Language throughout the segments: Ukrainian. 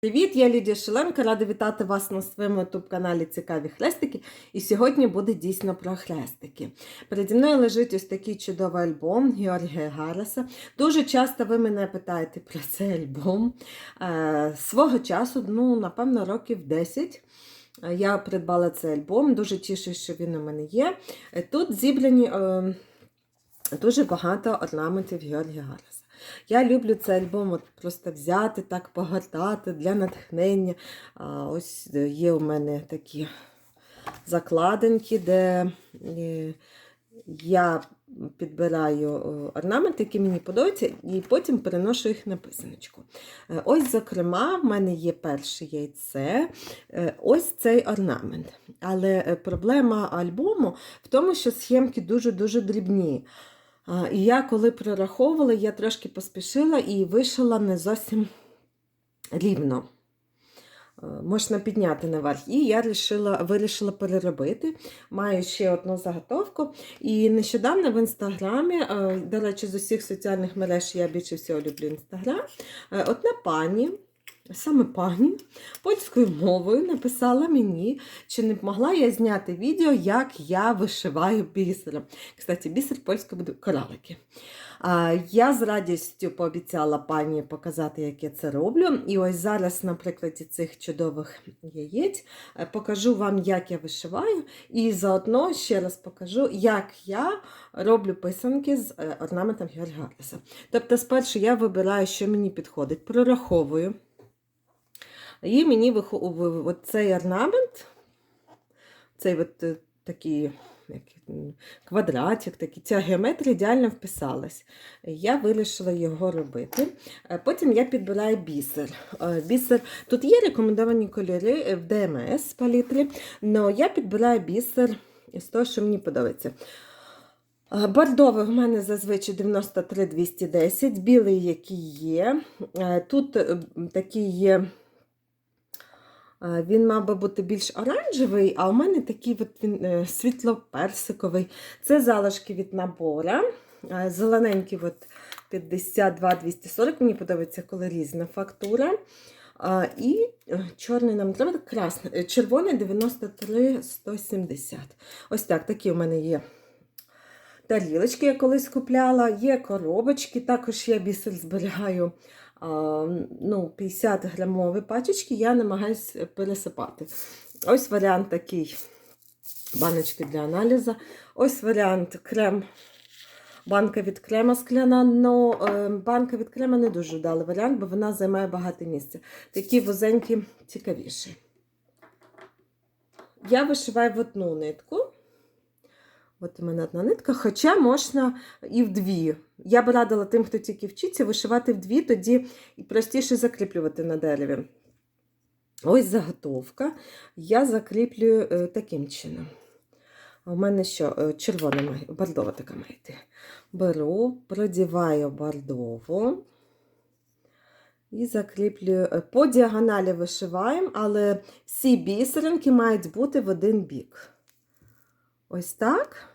Привіт, я Лідія Шеленко, рада вітати вас на своєму ютуб-каналі Цікаві хрестики. І сьогодні буде дійсно про хрестики. Переді мною лежить ось такий чудовий альбом Георгія Гараса. Дуже часто ви мене питаєте про цей альбом. Е, свого часу, ну, напевно, років 10. е, Я придбала цей альбом, дуже тішусь, що він у мене є. Е, Тут зібрані дуже багато орнаментів Георгія Гараса. Я люблю цей альбом от просто взяти, так погортати для натхнення. А, ось е, є у мене такі закладинки, де е, я підбираю е, орнаменти, які мені подобаються, і потім переношу їх на писаночку. Ось, зокрема, в мене є перше яйце, ось цей орнамент. Але проблема альбому в тому, що схемки дуже-дуже дрібні. І я коли прораховувала, я трошки поспішила і вишила не зовсім рівно. Е, Можна підняти наверх. І я рішила, вирішила переробити. Маю ще одну заготовку. І нещодавно в інстаграмі, е, до речі, з усіх соціальних мереж я більше всього люблю інстаграм. е, Одна пані, саме пані, польською мовою написала мені, чи не могла я зняти відео, як я вишиваю бісером. Кстати, бісер польською буде коралики. Я з радістю пообіцяла пані показати, як я це роблю. І ось зараз, на прикладі цих чудових яєць, е, покажу вам, як я вишиваю, і заодно ще раз покажу, як я роблю писанки з е, орнаментом Георгія Гарлеса. Тобто, спершу я вибираю, що мені підходить, прораховую. І мені виходить цей орнамент, цей от е, такий як, квадратик, такий, ця геометрія ідеально вписалась. Я вирішила його робити. Е, Потім я підбираю бісер. Е, бісер. Тут є рекомендовані кольори в ДМС палітрі, але я підбираю бісер з того, що мені подобається. Бордовий в мене зазвичай 93-210, білий, який є. Тут такий є. Е, Він мав би бути більш оранжевий, а у мене такий от він е, світло-персиковий. Це залишки від набора. Е, Зелененький от 52-240. Мені подобається, коли різна фактура. І чорний нам треба красний, червоний 93-170. Ось так, такі у мене є тарілочки, я колись купляла, є коробочки, також я бісер зберігаю ну, 50 грамові пачечки, я намагаюся пересипати. Ось варіант такий баночки для аналізу. Ось варіант крем. Банка від крема скляна, але банка від крема не дуже вдалий варіант, бо вона займає багато місця. Такі вузенькі цікавіші. Я вишиваю в одну нитку. От у мене одна нитка, хоча можна і в дві. Я б радила тим, хто тільки вчиться, вишивати в дві, тоді простіше закріплювати на дереві. Ось заготовка. Я закріплюю е, таким чином. У мене що, е, червона має, бордова така має йти. Беру, продіваю бордову і закріплюю. Е, По діагоналі вишиваємо, але всі бісеринки мають бути в один бік. Ось так.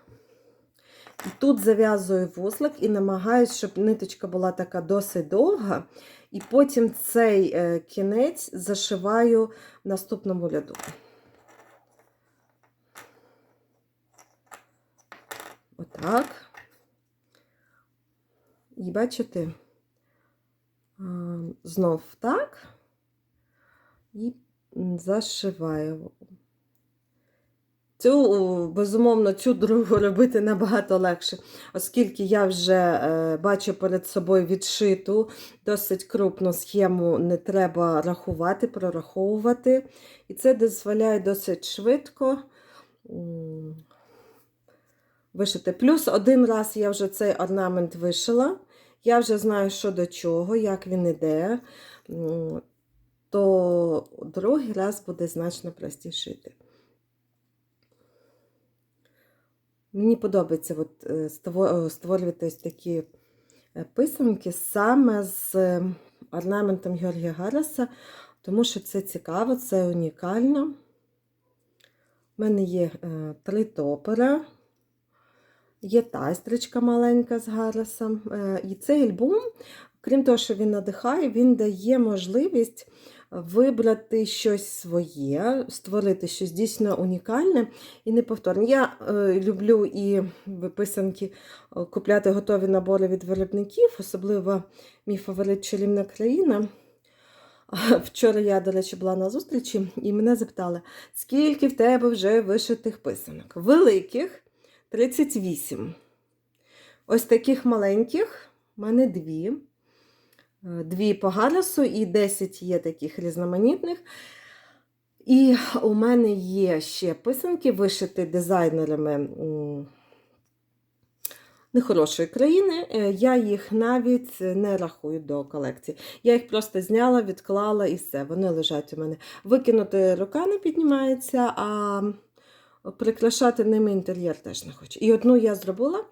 І тут зав'язую вузлик і намагаюся, щоб ниточка була така досить довга. І потім цей е, кінець зашиваю в наступному ряду. Отак. І бачите, а, знов так. І зашиваю. Цю, безумовно, цю другу робити набагато легше, оскільки я вже е, бачу перед собою відшиту досить крупну схему, не треба рахувати, прораховувати. І це дозволяє досить швидко вишити. Плюс один раз я вже цей орнамент вишила. Я вже знаю, що до чого, як він іде, то другий раз буде значно простіше йти. Мені подобається от, е, е, створювати ось такі е, писанки саме з орнаментом Георгія Гараса, тому що це цікаво, це унікально. У мене є три топера, є тайстричка маленька з Гарасом. Е, і цей альбом, крім того, що він надихає, він дає можливість вибрати щось своє, створити щось дійсно унікальне і неповторне. Я е, люблю і писанки е, купляти готові набори від виробників, особливо мій фаворит чарівна країна. Вчора я, до речі, була на зустрічі і мене запитали, скільки в тебе вже вишитих писанок? Великих 38. Ось таких маленьких в мене дві. Е, Дві по Галасу і 10 є таких різноманітних. І у мене є ще писанки, вишиті дизайнерами нехорошої країни. Е, Я їх навіть не рахую до колекції. Я їх просто зняла, відклала і все. Вони лежать у мене. Викинути рука не піднімається, а прикрашати ними інтер'єр теж не хочу. І одну я зробила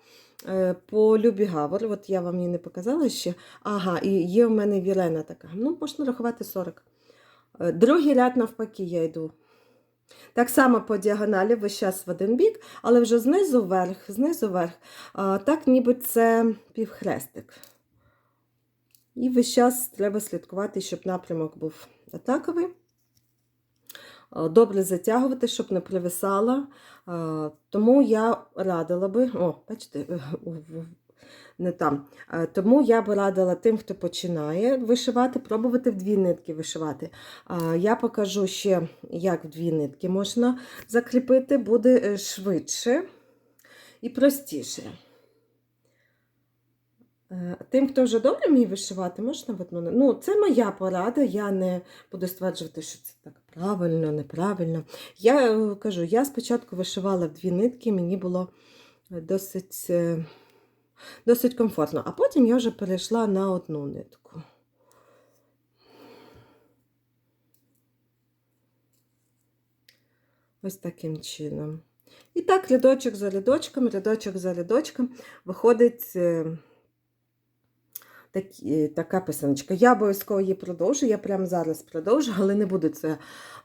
по Любі Гавор. От я вам її не показала ще. Ага, і є в мене вілена така. Ну, можна рахувати 40. Е, Другий ряд навпаки я йду. Так само по діагоналі весь час в один бік, але вже знизу вверх, знизу вверх. Так ніби це півхрестик. І весь час треба слідкувати, щоб напрямок був атаковий. А, Добре затягувати, щоб не привисала. Тому я радила би, о, бачите, в- не там. Е, Тому я б радила тим, хто починає вишивати, пробувати в дві нитки вишивати. Я покажу ще, як в дві нитки можна закріпити, буде е, швидше і простіше. Е, Тим, хто вже добре вміє вишивати, можна в одну. Ну, це моя порада. Я не буду стверджувати, що це так правильно, неправильно. Я е, кажу, я спочатку вишивала дві нитки, мені було е, досить, е, досить комфортно, а потім я вже перейшла на одну нитку. Ось таким чином. І так, рядочок за рядочком, рядочок за рядочком виходить е, такі, така писаночка. Я обов'язково її продовжу, я прямо зараз продовжу, але не буду це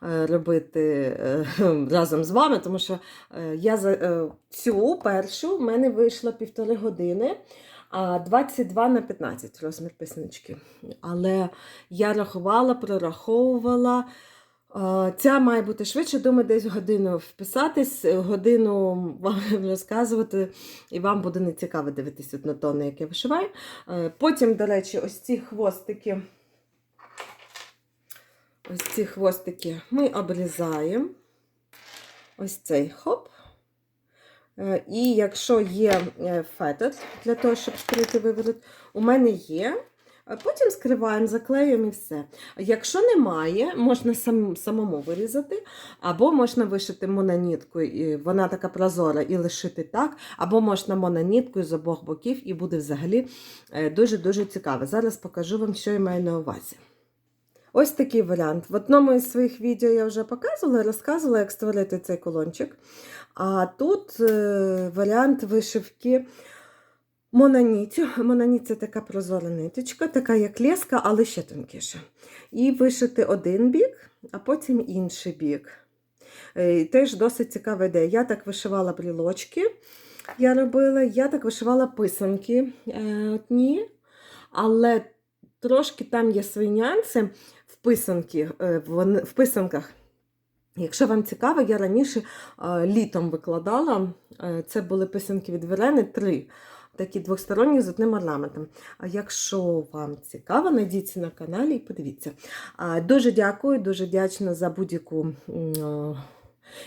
е, робити е, разом з вами, тому що е, я за е, цю першу в мене вийшло півтори години. 22 на 15 розмір писаночки. Але я рахувала, прораховувала. Е, Ця має бути швидше, думаю, десь годину вписатись, годину вам розказувати, і вам буде нецікаво дивитися на то, на яке вишиваю. Е, Потім, до речі, ось ці хвостики. Ось ці хвостики ми обрізаємо. Ось цей хоп. Е, І якщо є фетр для того, щоб скрити виворот, у мене є. Потім скриваємо, заклеюємо і все. Якщо немає, можна сам, самому вирізати, або можна вишити мононіткою, і вона така прозора, і лишити так, або можна мононіткою з обох боків, і буде взагалі е, дуже-дуже цікаво. Зараз покажу вам, що я маю на увазі. Ось такий варіант. В одному із своїх відео я вже показувала, розказувала, як створити цей колончик. А тут е, варіант вишивки мононіттю. Мононіт це така прозора ниточка, така як леска, але ще тонкіша. І вишити один бік, а потім інший бік. Е, Теж досить цікава ідея. Я так вишивала брілочки, я робила, я так вишивала писанки е, одні, але трошки там є свої нюанси в, писанки, е, в писанках. Якщо вам цікаво, я раніше літом викладала. Це були писанки від Верени, три. Такі двосторонні з одним орнаментом. А якщо вам цікаво, найдіться на каналі і подивіться. Дуже дякую, дуже вдячна за будь-яку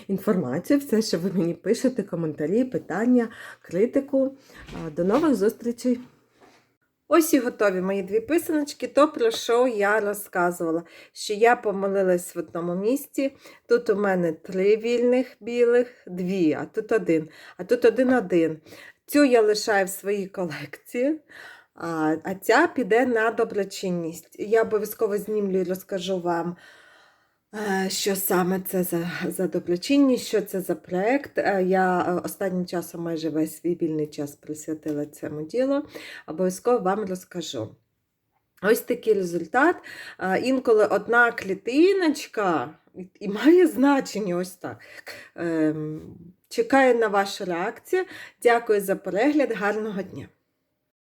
інформацію, все, що ви мені пишете, коментарі, питання, критику. До нових зустрічей! Ось і готові мої дві писаночки. То про що я розказувала, що я помилилась в одному місці. Тут у мене три вільних білих, дві, а тут один, а тут один-один. Цю я лишаю в своїй колекції, а, а ця піде на доброчинність. Я обов'язково знімлю і розкажу вам, е, що саме це за, за доброчинність, що це за проєкт. Е, Я е, останнім часом майже весь свій вільний час присвятила цьому ділу. Обов'язково вам розкажу. Ось такий результат. Інколи одна клітиночка і- і має значення ось так. Чекаю на вашу реакцію. Дякую за перегляд. Гарного дня!